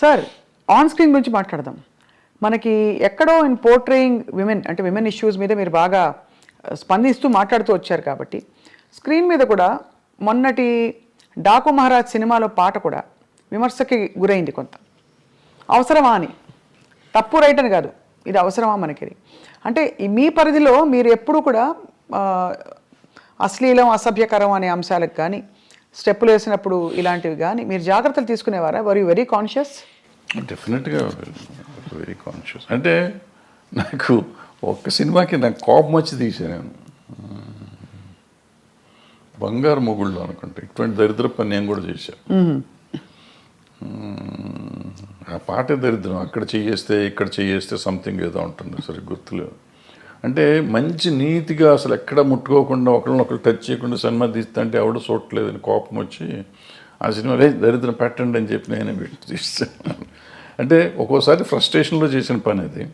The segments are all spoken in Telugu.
సార్ ఆన్ స్క్రీన్ గురించి మాట్లాడదాం. మనకి ఎక్కడో ఇన్ పోర్ట్రేయింగ్ విమెన్ అంటే విమెన్ ఇష్యూస్ మీద మీరు బాగా స్పందిస్తూ మాట్లాడుతూ వచ్చారు కాబట్టి స్క్రీన్ మీద కూడా మొన్నటి డాకు మహారాజ్ సినిమాలో పాట కూడా విమర్శకి గురైంది కొంత. అవసరమా అని. తప్పు రైట్ అని కాదు. ఇది అవసరమా మనకి అంటే మీ పరిధిలో మీరు ఎప్పుడూ కూడా అశ్లీలం అసభ్యకరం అనే అంశాలకు కానీ స్టెప్పులు వేసినప్పుడు ఇలాంటివి కానీ మీరు జాగ్రత్తలు తీసుకునేవారా? వర్ యూ వెరీ కాన్షియస్ డెఫినెట్గా వెరీ కాన్షియస్ అంటే నాకు ఒక్క సినిమాకి నాకు కోపం వచ్చి తీసాను నేను బంగారు మొగుళ్ళు అనుకుంటా ఇటువంటి దరిద్ర పని నేను కూడా చేశాను. ఆ పాటే దరిద్రం అక్కడ చేయేస్తే ఇక్కడ చేయేస్తే సంథింగ్ ఏదో ఉంటుంది. సరే గుర్తులేదు. అంటే మంచి నీతిగా అసలు ఎక్కడ ముట్టుకోకుండా ఒకరినొకరు టచ్ చేయకుండా సినిమా తీస్తే అంటే ఎవడో చూడట్లేదని కోపం వచ్చి ఆ సినిమా "రేయ్, దరిద్రం పెట్టండి అని చెప్పి నేనే తీస్తాను అంటే ఒక్కోసారి ఫ్రస్ట్రేషన్లో చేసిన పని అది.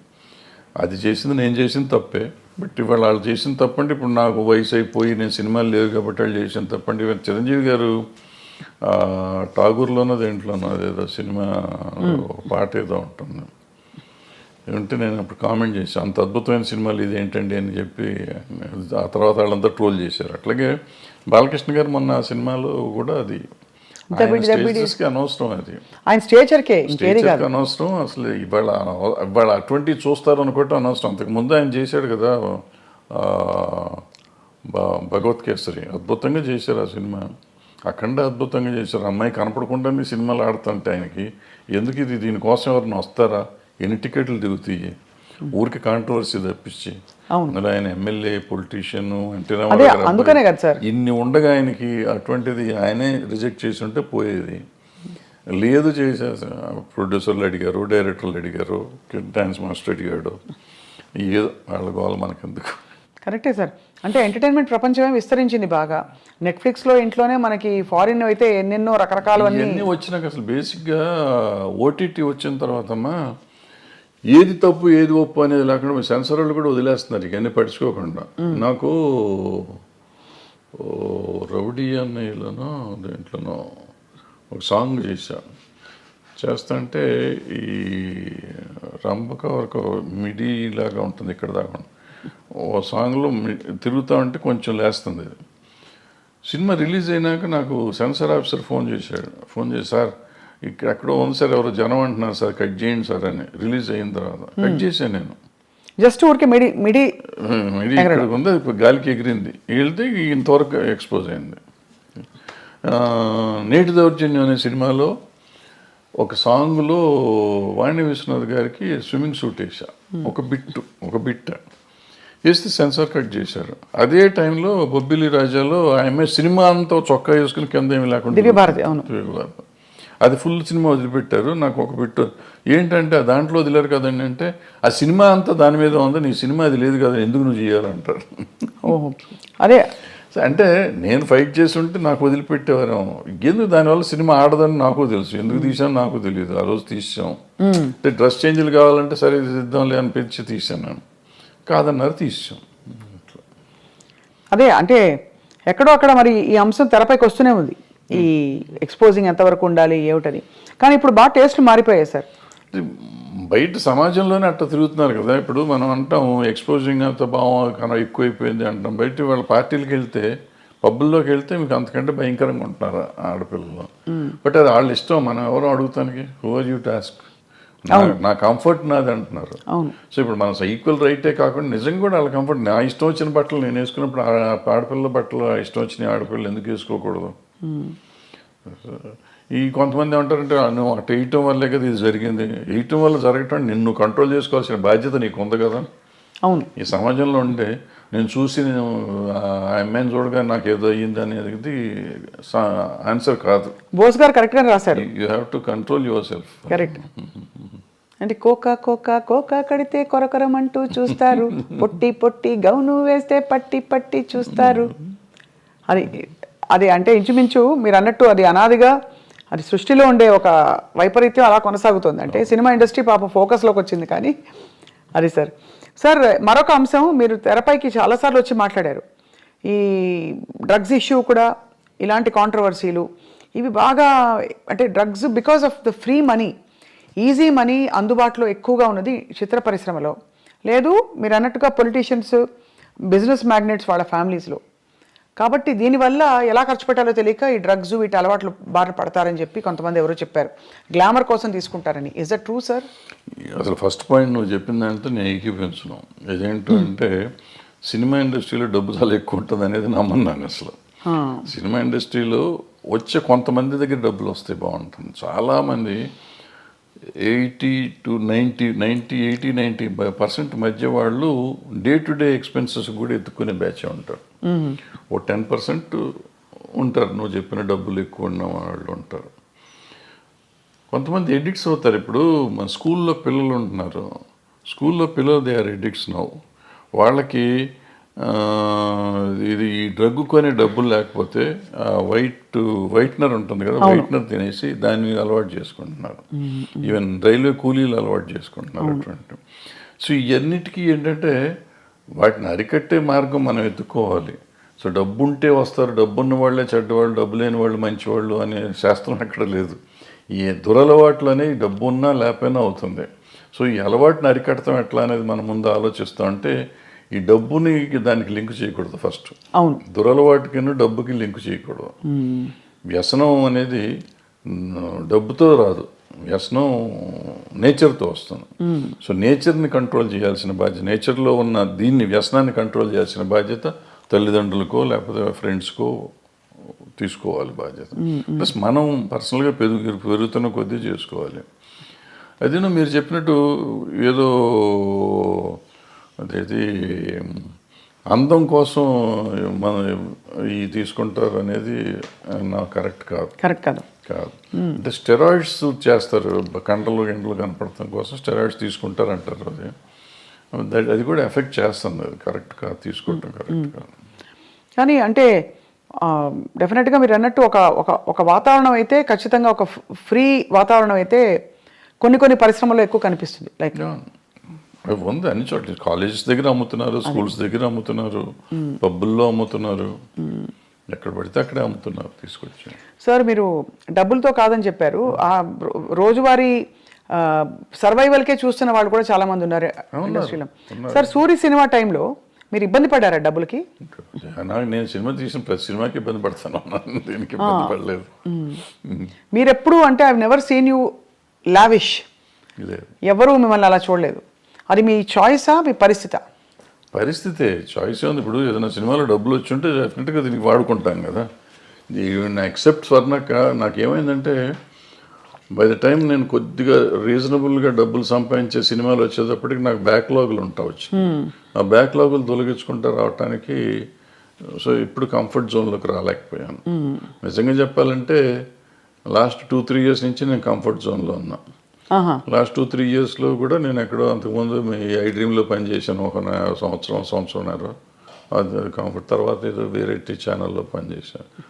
అది చేసింది నేను చేసిన తప్పే. బట్ ఇవాళ వాళ్ళు చేసిన తప్పంటే ఇప్పుడు నాకు వయసు అయిపోయి నేను సినిమాలు లేవు కాబట్టి వాళ్ళు చేసిన తప్పండి ఇవాళ చిరంజీవి గారు ఆ, ఠాగూర్లోనో దేంట్లోనో అదేదో సినిమా పాట ఏదో ఉంటుంది. ఉంటే నేను అప్పుడు కామెంట్ చేశాను అంత అద్భుతమైన సినిమాలు ఇది ఏంటండి అని చెప్పి ఆ తర్వాత వాళ్ళంతా ట్రోల్ చేశారు. అట్లాగే బాలకృష్ణ గారు మొన్న ఆ సినిమాలో కూడా అది అనవసరం అది. ఆయన స్టేచర్కే అనవసరం. అసలు ఇవాళ ఇవాళ అటువంటి చూస్తారు అనుకోవటం అనవసరం. అంతకు ముందు ఆయన చేశాడు కదా భగవత్ కేసరి. అద్భుతంగా చేశారు ఆ సినిమా. అఖండ అద్భుతంగా చేశారు. అమ్మాయి కనపడకుండానే సినిమాలు ఆడుతుంటే ఆయనకి. ఎందుకు ఇది? దీనికోసం ఎవరిని వస్తారా? ఎన్ని టికెట్లు దిగుతాయి ఊరికి కాంట్రవర్సీ తప్పించి. అవును. అందులో ఆయన ఎమ్మెల్యే పొలిటీషియన్ అంటే అదే, అందుకనే కదా సార్. ఇన్ని ఉండగా ఆయనకి అటువంటిది ఆయనే రిజెక్ట్ చేసి ఉంటే పోయేది. లేదు చేసే ప్రొడ్యూసర్లు అడిగారు డైరెక్టర్లు అడిగారు డాన్స్ మాస్టర్ అడిగాడు. ఏదో వాళ్ళ గోల మనకెందుకు? కరెక్టే సార్. అంటే ఎంటర్టైన్మెంట్ ప్రపంచమే విస్తరించింది బాగా. నెట్ఫ్లిక్స్లో ఇంట్లోనే మనకి ఫారిన్ అయితే ఎన్నెన్నో రకరకాలు అన్ని వచ్చినాక అసలు బేసిక్గా ఓటీటీ వచ్చిన తర్వాతమ్మా ఏది తప్పు ఏది ఒప్పు అనేది లేకుండా సెన్సర్ వాళ్ళు కూడా వదిలేస్తున్నారు. ఇవన్నీ పట్టించుకోకుండా. నాకు ఓ రౌడీ అన్నయ్యలోనో దేంట్లోనో ఒక సాంగ్ చేశా. చేస్తుంటే ఈ రంభక వరకు మిడి లాగా ఉంటుంది ఇక్కడ దాకా. ఓ సాంగ్లో మి- తిరుగుతా ఉంటే కొంచెం లేస్తుంది. సినిమా రిలీజ్ అయినాక నాకు సెన్సార్ ఆఫీసర్ ఫోన్ చేశాడు. ఫోన్ చేసి సార్ ఇక్కడ ఎక్కడో ఉంది సార్ ఎవరో జనం అంటున్నారు సార్ కట్ చేయండి సార్ అని. రిలీజ్ అయిన తర్వాత. కట్ చేశాను నేను. జస్ట్ ఊరికే మిడి మిడి ఇది ఇక్కడ ఉంది అది ఇప్పుడు గాలికి ఎగిరింది. వెళ్తే ఇంతవరకు ఎక్స్పోజ్ అయింది. నేటి దౌర్జన్యం అనే సినిమాలో ఒక సాంగ్లో వాణి విశ్వనాథ్ గారికి స్విమ్మింగ్ సూట్ వేసా ఒక బిట్టు ఒక బిట్ వేస్తే సెన్సార్ కట్ చేశారు. అదే టైంలో బొబ్బిలి రాజాలో ఆమె సినిమా అంతా చొక్కా వేసుకుని కింద ఏమి లేకుండా దివ్యభారతి, అవును. దివ్యభారతి. అది ఫుల్ సినిమా వదిలిపెట్టారు నాకు ఒక బిట్టు ఏంటంటే ఆ దాంట్లో వదిలేరు కదండి అంటే ఆ సినిమా అంతా దాని మీద ఉంది నీ సినిమా అది లేదు కదా ఎందుకు నువ్వు చేయాలంటారు. ఓహో. అదే. సో అంటే నేను ఫైట్ చేసి ఉంటే నాకు వదిలిపెట్టేవారు ఎందుకు దానివల్ల సినిమా ఆడదని నాకు తెలుసు ఎందుకు తీసాను నాకు తెలియదు. ఆ రోజు తీసాం అంటే డ్రెస్ చేంజ్లు కావాలంటే సరే ఇద్దాంలే అనిపించి తీసాను నేను. కాదన్నారు తీసాం అదే అంటే ఎక్కడో అక్కడ మరి ఈ అంశం తెరపైకి వస్తూనే ఉంది. ఈ ఎక్స్పోజింగ్ ఎంతవరకు ఉండాలి ఏమిటని. కానీ ఇప్పుడు బాగా టేస్ట్లు మారిపోయాయి సార్ బయట సమాజంలోనే అట్లా తిరుగుతున్నారు కదా. ఇప్పుడు మనం అంటాం ఎక్స్పోజింగ్ అంత భావం కన్నా ఎక్కువైపోయింది అంటాం. బయట వాళ్ళ పార్టీలకు వెళ్తే పబ్బుల్లోకి వెళ్తే మీకు అంతకంటే భయంకరంగా ఉంటున్నారు ఆడపిల్లలు? బట్ అది వాళ్ళ ఇష్టం. మనం ఎవరో అడుగుతానికి? హువర్ యూ టాస్క్ నా కంఫర్ట్ నాది అంటున్నారు. సో ఇప్పుడు మన ఈక్వల్ రైటే కాకుండా నిజంగా కూడా వాళ్ళ కంఫర్ట్ నా ఇష్టం వచ్చిన బట్టలు నేను వేసుకున్నప్పుడు ఆ ఆడపిల్ల బట్టలు ఇష్టం వచ్చిన ఆడపిల్లలు ఎందుకు వేసుకోకూడదు? ఈ కొంతమంది ఏమంటారంటే "ఆ, నువ్వు అటు వేయటం వల్లే కదా ఇది జరిగింది. వేయటం వల్ల జరగటం నిన్ను కంట్రోల్ చేసుకోవాల్సిన బాధ్యత నీకు ఉంది కదా. అవును. ఈ సమాజంలో ఉంటే నేను చూసి నేను ఆ అమ్మాయిని చూడగా నాకు ఏదో అయ్యింది అనేది ఆన్సర్ కాదు. బోస్ గారు కరెక్ట్గా రాశారు. You have to control yourself correct అంటే కోక కోక కోక కడితే కొరకొరమంటూ చూస్తారు. పొట్టి పొట్టి గౌను వేస్తే పట్టి పట్టి చూస్తారు. అది అది అంటే ఇంచుమించు మీరు అన్నట్టు అది అనాదిగా అది సృష్టిలో ఉండే ఒక వైపరీత్యం అలా కొనసాగుతుంది. అంటే సినిమా ఇండస్ట్రీ పాప ఫోకస్లోకి వచ్చింది కానీ అది సార్. సార్ మరొక అంశం మీరు తెరపైకి చాలాసార్లు వచ్చి మాట్లాడారు. ఈ డ్రగ్స్ ఇష్యూ కూడా ఇలాంటి కాంట్రవర్సీలు ఇవి బాగా అంటే drugs because of the free money easy money అందుబాటులో ఎక్కువగా ఉన్నది చిత్ర పరిశ్రమలో. లేదు మీరు అన్నట్టుగా పొలిటీషియన్స్ బిజినెస్ మ్యాగ్నెట్స్ వాళ్ళ ఫ్యామిలీస్లో. కాబట్టి దీనివల్ల ఎలా ఖర్చు పెట్టాలో తెలియక ఈ డ్రగ్స్ వీటి అలవాట్లు బారిన పడతారని చెప్పి కొంతమంది ఎవరో చెప్పారు. గ్లామర్ కోసం తీసుకుంటారని. ఇస్ దట్ ట్రూ సార్ అసలు ఫస్ట్ పాయింట్ నువ్వు చెప్పిందంటే నేను ఏకీపించను ఇదేంటంటే సినిమా ఇండస్ట్రీలో డబ్బు చాలా ఎక్కువ ఉంటుంది అనేది నమ్మన్నాను అసలు. సినిమా ఇండస్ట్రీలో వచ్చే కొంతమంది దగ్గర డబ్బులు వస్తే బాగుంటుంది. చాలామంది eighty to ninety ninety eighty ninety percent మధ్య వాళ్ళు డే టు డే ఎక్స్పెన్సెస్ కూడా ఎత్తుకునే బ్యాచ్ ఉంటారు. ఓ టెన్ పర్సెంట్ ఉంటారు. నువ్వు చెప్పిన డబ్బులు ఎక్కువ ఉన్న వాళ్ళు ఉంటారు. కొంతమంది ఎడిక్ట్స్ అవుతారు. ఇప్పుడు మన స్కూల్లో పిల్లలు ఉంటున్నారు. స్కూల్లో పిల్లలు దే ఆర్ ఎడిక్ట్స్ నౌ. వాళ్ళకి ఇది ఈ డ్రగ్ కొనే డబ్బులు లేకపోతే వైట్ వైట్నర్ ఉంటుంది కదా వైట్నర్ తినేసి దాన్ని అలవాటు చేసుకుంటున్నారు. ఈవెన్ రైల్వే కూలీలు అలవాటు చేసుకుంటున్నారు అటువంటి సో ఇవన్నిటికీ ఏంటంటే వాటిని అరికట్టే మార్గం మనం ఎత్తుకోవాలి. సో డబ్బు ఉంటే వస్తారు. డబ్బు ఉన్న వాళ్ళే చెడ్డవాళ్ళు డబ్బు లేని వాళ్ళు మంచివాళ్ళు అనే శాస్త్రం ఎక్కడ లేదు. ఈ దురలవాట్లు అనేవి డబ్బు ఉన్నా లేకపోయినా అవుతుంది. సో ఈ అలవాటుని అరికడతాం ఎట్లా అనేది మనం ముందు ఆలోచిస్తాం అంటే ఈ డబ్బుని దానికి లింక్ చేయకూడదు ఫస్ట్. అవును. దురలవాటుకి డబ్బుకి లింక్ చేయకూడదు. వ్యసనం అనేది డబ్బుతో రాదు. వ్యసనం నేచర్తో వస్తుంది. సో నేచర్ని కంట్రోల్ చేయాల్సిన బాధ్యత నేచర్లో ఉన్న దీన్ని వ్యసనాన్ని కంట్రోల్ చేయాల్సిన బాధ్యత తల్లిదండ్రులకో లేకపోతే ఫ్రెండ్స్కో తీసుకోవాలి బాధ్యత. ప్లస్ మనం పర్సనల్గా పెరుగు పెరుగుతున్న కొద్దీ చేసుకోవాలి. అదేనో మీరు చెప్పినట్టు ఏదో అదేది అందం కోసం మన ఈ తీసుకుంటారు అనేది నాకు కరెక్ట్ కాదు. కరెక్ట్ కాదు. కాదు. అంటే స్టెరాయిడ్స్ చేస్తారు కండలు గంటలు కనపడటం కోసం స్టెరాయిడ్స్ తీసుకుంటారు అంటారు అది అది కూడా ఎఫెక్ట్ చేస్తుంది అది కరెక్ట్ కాదు తీసుకోవటం కరెక్ట్ కాదు. కానీ అంటే డెఫినెట్గా మీరు అన్నట్టు ఒక ఒక ఒక వాతావరణం అయితే ఖచ్చితంగా ఒక ఫ్రీ వాతావరణం అయితే కొన్ని కొన్ని పరిశ్రమల్లో ఎక్కువ కనిపిస్తుంది లైక్ ఉంది అన్ని చోట్ల. కాలేజెస్ దగ్గర అమ్ముతున్నారు స్కూల్స్ దగ్గర అమ్ముతున్నారు పబ్బుల్లో అమ్ముతున్నారు. ఎక్కడ పడితే అక్కడే అమ్ముతున్నారు తీసుకొచ్చి సార్ మీరు డబ్బులతో కాదని చెప్పారు. ఆ రోజువారీ సర్వైవల్కే చూస్తున్న వాళ్ళు కూడా చాలా మంది ఉన్నారు ఇండస్ట్రీలో. సార్ సూరి సినిమా టైంలో మీరు ఇబ్బంది పడ్డారా డబ్బులకి? నేను సినిమా తీసిన ప్రతి సినిమాకి ఇబ్బంది పడతాను. దీనికి ఇబ్బంది పడలేదు. మీరు ఎప్పుడు అంటే I never seen you lavish ఎవరు మిమ్మల్ని అలా చూడలేదు. అది మీ చాయిసా మీ పరిస్థితా? పరిస్థితే చాయిస్ ఉంది ఇప్పుడు ఏదైనా సినిమాలో డబ్బులు వచ్చి ఉంటే డెఫినెట్గా దీనికి వాడుకుంటాం కదా. ఎక్సెప్ట్ స్వర్ణక్క నాకేమైందంటే బై ద టైం నేను కొద్దిగా రీజనబుల్గా డబ్బులు సంపాదించే సినిమాలు వచ్చేటప్పటికి నాకు బ్యాక్లాగులు ఉంటావచ్చు ఆ బ్యాక్లాగులు తొలగించుకుంటూ రావటానికి సో ఇప్పుడు కంఫర్ట్ జోన్లోకి రాలేకపోయాను. నిజంగా చెప్పాలంటే లాస్ట్ టూ త్రీ ఇయర్స్ నుంచి నేను కంఫర్ట్ జోన్లో ఉన్నా. ఆహా లాస్ట్ టూ త్రీ ఇయర్స్లో కూడా నేను ఎక్కడో అంతకుముందు మీ ఐ డ్రీమ్లో పనిచేశాను ఒక సంవత్సరం సంవత్సరంన్నర. అది కంఫర్ట్ తర్వాత ఏదో వేరే ఛానల్లో పనిచేశాను